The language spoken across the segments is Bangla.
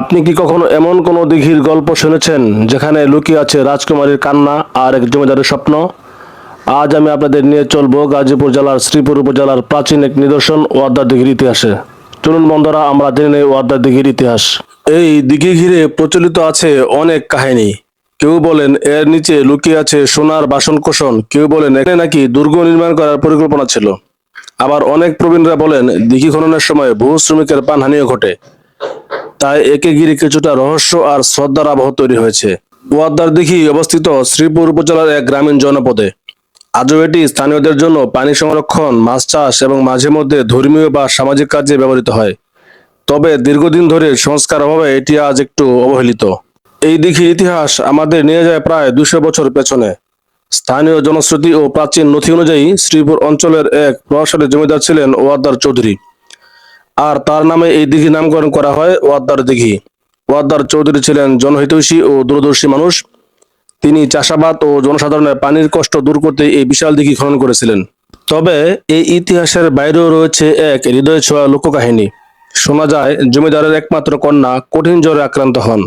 আপনি কি কখনো এমন কোনো দিঘির গল্প শুনেছেন যেখানে লুকিয়ে আছে রাজকুমারীর কান্না আর এক জমিদারের স্বপ্ন? আজ আমি আপনাদের নিয়ে চলবো গাজীপুর জেলার শ্রীপুর উপজেলার প্রাচীন এক নিদর্শন ওয়াদ্দার দিঘির ইতিহাসে। চলুন বন্ধুরা, আমরা জেনে নেই ওয়াদ্দার দিঘির ইতিহাস। এই দিঘি ঘিরে প্রচলিত আছে অনেক কাহিনী। কেউ বলেন এর নিচে লুকিয়ে আছে সোনার বাসন কোষণ কেউ বলেন এখানে নাকি দুর্গ নির্মাণ করার পরিকল্পনা ছিল। আবার অনেক প্রবীণরা বলেন, দিঘি খননের সময় বহু শ্রমিকের পানহানিও ঘটে। তাই একে ঘিরে কিছুটা রহস্য আর শ্রদ্ধার আবহ তৈরি হয়েছে। ওয়াদ্দার দিঘি অবস্থিত শ্রীপুর উপজেলার এক গ্রামীণ জনপদে। আজও এটি স্থানীয়দের জন্য পানি সংরক্ষণ, মাছ চাষ এবং মাঝে মধ্যে ধর্মীয় বা সামাজিক কাজে ব্যবহৃত হয়। তবে দীর্ঘদিন ধরে সংস্কার অভাবে এটি আজ একটু অবহেলিত। এই দিঘির ইতিহাস আমাদের নিয়ে যায় প্রায় দুশো বছর পেছনে। স্থানীয় জনশ্রুতি ও প্রাচীন নথি অনুযায়ী শ্রীপুর অঞ্চলের এক প্রভাবশালী জমিদার ছিলেন ওয়াদ্দার চৌধুরী। আর তার নামে এই দিঘি নামকরণ করা হয় ওয়াদ্দার দিঘি। ওয়াদ্দার চৌধুরী ছিলেন জনহিতৈষী ও দূরদর্শী মানুষ। তিনি চাষাবাদ ও জনসাধারণের পানির কষ্ট দূর করতে এই বিশাল দিঘি খনন করেছিলেন। তবে এই ইতিহাসের বাইরেও রয়েছে এক হৃদয় ছোঁয়া লোককাহিনী। শোনা যায়, জমিদারের একমাত্র কন্যা কঠিন জ্বরে আক্রান্ত হন।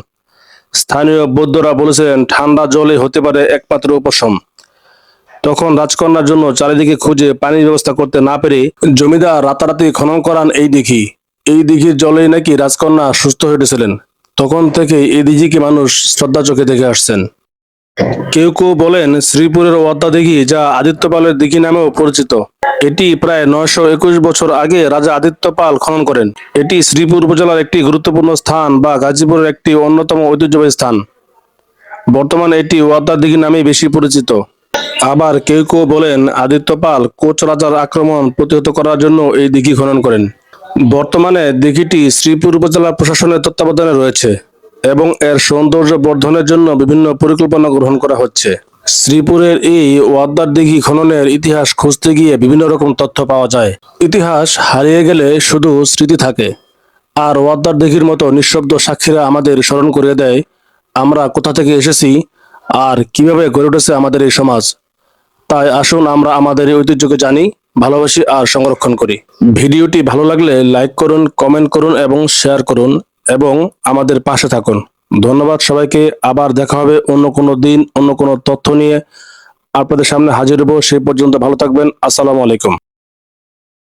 স্থানীয় বৌদ্ধরা বলেছিলেন, ঠান্ডা জলে হতে পারে একমাত্র উপশম। তখন রাজকন্যার জন্য চারিদিকে খুঁজে পানির ব্যবস্থা করতে না পেরে জমিদার রাতারাতি খনন করান এই দিঘি। এই দিঘির জলেই নাকি রাজকন্যা সুস্থ হয়ে উঠেছিলেন। তখন থেকে এই দিঘিকে মানুষ শ্রদ্ধা চোখে দেখে আসছেন। কেউ কেউ বলেন শ্রীপুরের ওয়াদ্দা দিঘি যা আদিত্যপালের দিঘি নামেও পরিচিত। এটি প্রায় নয়শো একুশ বছর আগে রাজা আদিত্যপাল খনন করেন। এটি শ্রীপুর উপজেলার একটি গুরুত্বপূর্ণ স্থান বা গাজীপুরের একটি অন্যতম ঐতিহ্যবাহী স্থান। বর্তমানে এটি ওয়াদ্দা দিঘি নামেই বেশি পরিচিত। আবার কেউ কেউ বলেন আদিত্যপাল কোচ রাজার আক্রমণ প্রতিহত করার জন্য এই দিঘি খনন করেন। বর্তমানে দিঘিটি শ্রীপুর উপজেলা প্রশাসনের তত্ত্বাবধানে রয়েছে এবং এর সৌন্দর্য বর্ধনের জন্য বিভিন্ন পরিকল্পনা গ্রহণ করা হচ্ছে। শ্রীপুরের এই ওয়াদ্দার দিঘি খননের ইতিহাস খুঁজতে গিয়ে বিভিন্ন রকম তথ্য পাওয়া যায়। ইতিহাস হারিয়ে গেলে শুধু স্মৃতি থাকে। আর ওয়াদ্দার দিঘির মতো নিঃশব্দ সাক্ষীরা আমাদের স্মরণ করিয়ে দেয়, আমরা কোথা থেকে এসেছি? আর কীভাবে গড়ে উঠেছে আমাদের এই সমাজ? তাই আসুন আমরা আমাদের এই ঐতিহ্যকে জানি, ভালোবাসি আর সংরক্ষণ করি। ভিডিওটি ভালো লাগলে লাইক করুন, কমেন্ট করুন এবং শেয়ার করুন এবং আমাদের পাশে থাকুন। ধন্যবাদ সবাইকে, আবার দেখা হবে অন্য কোনো দিন, অন্য কোনো তথ্য নিয়ে। আপনাদের সামনে হাজির হব, সেই পর্যন্ত ভালো থাকবেন, আসসালামু আলাইকুম।